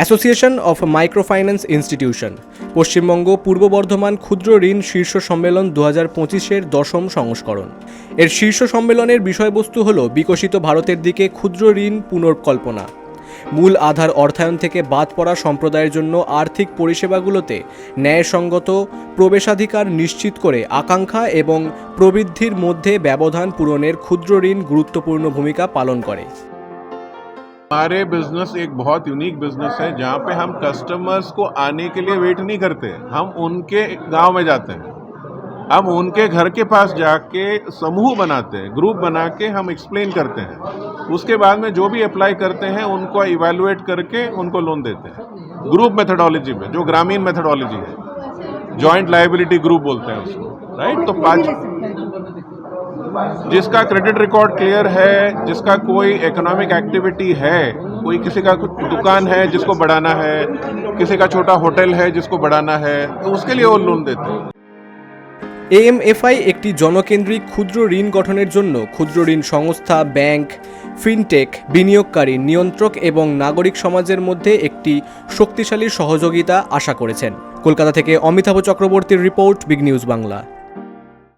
Association of microfinance institution Paschimbanga Purba Bardhaman ক্ষুদ্র ঋণ শীর্ষ সম্মেলন দু হাজার পঁচিশের দশম সংস্করণ। এর শীর্ষ সম্মেলনের বিষয়বস্তু হল বিকশিত ভারতের দিকে ক্ষুদ্র ঋণ পুনর্কল্পনা। মূল আধার অর্থায়ন থেকে বাদ পড়া সম্প্রদায়ের জন্য আর্থিক পরিষেবাগুলোতে ন্যায়সঙ্গত প্রবেশাধিকার নিশ্চিত করে আকাঙ্ক্ষা এবং প্রবৃদ্ধির মধ্যে ব্যবধান পূরণের ক্ষুদ্র ঋণ গুরুত্বপূর্ণ ভূমিকা পালন করে। हमारे बिज़नेस एक बहुत यूनिक बिज़नेस है जहाँ पे हम कस्टमर्स को आने के लिए वेट नहीं करते। हम उनके गाँव में जाते हैं। हम उनके घर के पास जाके समूह बनाते हैं ग्रुप बना के हम एक्सप्लेन करते हैं। उसके बाद में जो भी अप्लाई करते हैं उनको इवेलुएट करके उनको लोन देते हैं। ग्रुप मेथडोलॉजी में जो ग्रामीण मेथडोलॉजी है। जॉइंट लाइबिलिटी ग्रुप बोलते हैं उसको राइट तो पाँच जिसका क्रेडिट रिकॉर्ड क्लियर है जिसका कोई इकोनॉमिक एक्टिविटी है कोई किसी का कुछ दुकान है जिसको बढ़ाना है किसी का छोटा होटल है जिसको बढ़ाना है तो उसके लिए वो लोन देते हैं এএমএফআই একটি জনকেন্দ্রিক ক্ষুদ্র ঋণ গঠনের জন্য ক্ষুদ্র ঋণ সংস্থা ব্যাংক ফিনটেক বিনিয়োগকারী নিয়ন্ত্রক এবং নাগরিক সমাজের মধ্যে একটি শক্তিশালী সহযোগিতা আশা করেছেন কলকাতা থেকে অমিতাভ চক্রবর্তীর রিপোর্ট বিগ নিউজ বাংলা